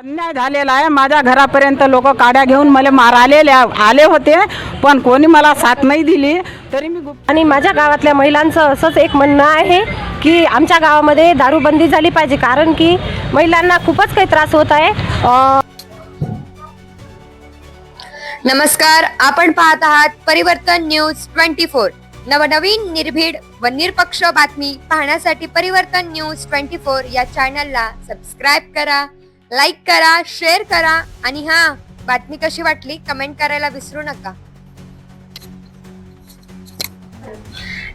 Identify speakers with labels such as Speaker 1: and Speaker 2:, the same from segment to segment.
Speaker 1: अन्याय झालेला आहे. माझ्या घरापर्यंत लोक काड्या घेऊन मला मारायले आले होते पण कोणी मला साथ नाही दिली. तरी मी गुप्त
Speaker 2: आणि माझ्या गावातल्या महिलांचं असंच एक म्हणणं आहे की आमच्या गावामध्ये दारूबंदी झाली पाहिजे. कारण की महिलांना खूपच काही त्रास होत आहे. अं,
Speaker 3: नमस्कार. आपण पाहत आहात परिवर्तन न्यूज ट्वेंटी फोर. नवनवीन निर्भीड व निरपक्ष बातमी पाहण्यासाठी परिवर्तन न्यूज ट्वेंटी फोर या चॅनलला सबस्क्राईब करा. लाईक करा शेअर करा आणि हा बातमी कशी वाटली कमेंट करायला विसरू नका.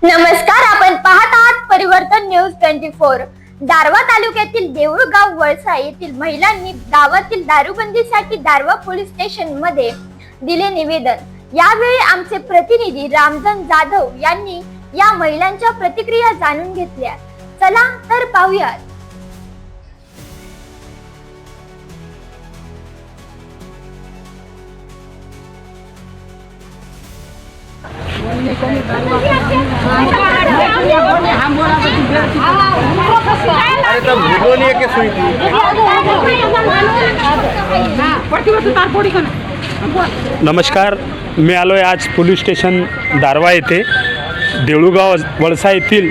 Speaker 4: नमस्कार आपण पाहत आहात परिवर्तन न्यूज ट्वेंटी फोर दारवा तालुक्यातील देऊळगाव वळसा येथील महिलांनी गावातील दारूबंदीसाठी दारवा पोलीस स्टेशनमध्ये दिले निवेदन. यावेळी आमचे प्रतिनिधी रामजन जाधव यांनी या महिलांच्या प्रतिक्रिया जाणून घेतल्या. चला तर पाहूयात.
Speaker 5: नमस्कार मी आलो आहे आज पोलीस स्टेशन दारवा येथे. देऊळगाव वळसा येथील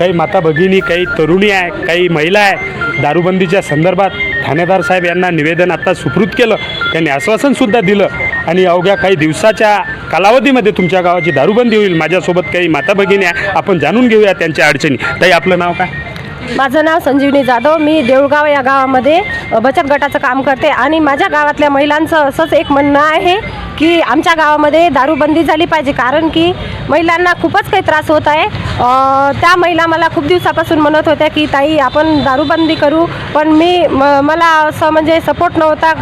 Speaker 5: काही माता भगिनी काही तरुणी आहे काही महिला आहे. दारूबंदीच्या संदर्भात ठाणेदार साहेब यांना निवेदन आता सुपूर्द केलं. त्यांनी आश्वासनसुद्धा दिलं. आणि अवघ्या काही दिवसाच्या कालावधीमध्ये तुमच्या गावाची दारूबंदी होईल. माझ्यासोबत काही माता भगिनी आहे. आपण जाणून घेऊया त्यांच्या अडचणी. ताई आपलं नाव काय?
Speaker 2: माझं नाव संजीवनी जाधव. मी देऊळगाव या गावामध्ये बचत गटाचं काम करते. आणि माझ्या गावातल्या महिलांचं असंच एक म्हणणं आहे की आमच्या गावामध्ये दारूबंदी झाली पाहिजे कारण की महिलांना खूपच काही त्रास होत आहे. त्या महिला मला खूप दिवसापासून म्हणत होत्या की ताई आपण दारूबंदी करू पण मी म मला असं म्हणजे सपोर्ट नव्हता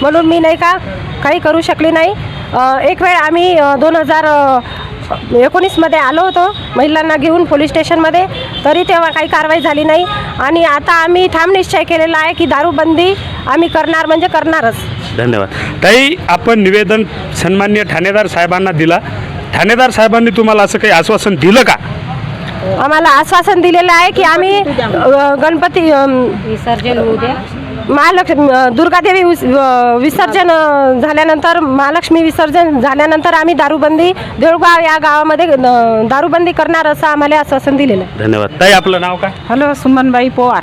Speaker 2: म्हणून मी नाही का काही करू शकले नाही. एक वेळ आम्ही दोन हजार एकोणीसमध्ये आलो होतो महिलांना घेऊन पोलीस स्टेशनमध्ये तरी तेव्हा काही कारवाई झाली नाही. आणि आता आम्ही ठाम निश्चय केलेला आहे की दारूबंदी आम्ही करणार म्हणजे करणारच.
Speaker 5: धन्यवाद. ताई आपण निवेदन सन्मान्य ठाणेदार साहेबांना दिला. ठाणेदार साहेबांनी तुम्हाला असं काही आश्वासन दिलं का?
Speaker 2: आम्हाला आश्वासन दिलेलं आहे की आम्ही अ, गणपती विसर्जन होऊ द्या. महालक्ष्मी अ, दुर्गादेवी विस- अ, विसर्जन अ, झाल्यानंतर महालक्ष्मी विसर्जन झाल्यानंतर आम्ही दारूबंदी देऊळगाव या गावामध्ये अ, दारूबंदी करणार असं आम्हाला आश्वासन दिलेलं आहे.
Speaker 5: धन्यवाद. ताई आपलं नाव काय?
Speaker 1: हॅलो सुमनबाई पोवार.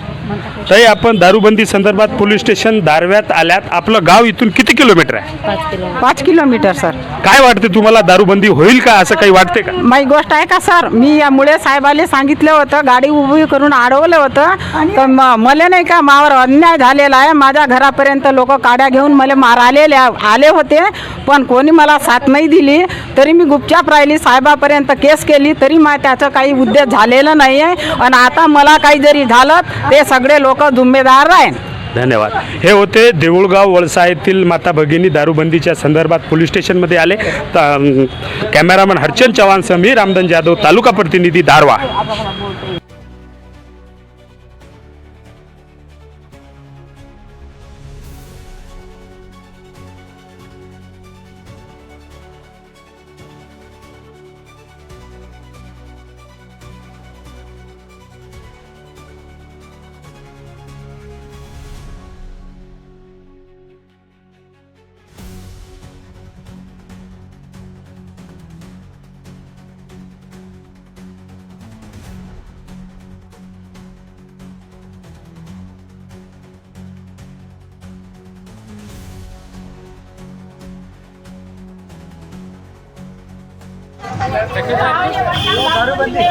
Speaker 5: ताई आपण दारूबंदी संदर्भात पोलीस स्टेशन दारव्यात आल्यात. आपलं गाव इथून किती किलोमीटर आहे?
Speaker 1: पाच किलोमीटर. सर.
Speaker 5: काय वाटते तुम्हाला दारूबंदी होईल का? असं काही वाटते का?
Speaker 1: माझी गोष्ट आहे का सर? मी या मुळे साहेबाले सांगितलं होतं गाडी उभी करून अडवलं होतं. तर म- मला नाही का मावर अन्याय झालेला आहे. माझ्या घरापर्यंत लोक काड्या घेऊन मला मारायले आले होते पण कोणी मला साथ नाही दिली. तरी मी गुपचाप राहिली. साहेबापर्यंत केस केली. तरी मा त्याचं काही उद्देश झालेलं नाही आहे आणि आता मला काही जरी झालं ते सगळे लोक जुम्मेदार आहे
Speaker 5: धन्यवाद. हे होते देऊळगाव वळसा येथील माता भगिनी दारूबंदीच्या संदर्भात पोलीस स्टेशनमध्ये आले. कॅमेरामन हरचंद चव्हाण समीर रामधन जाधव तालुका प्रतिनिधी दारवा. दारूबंदी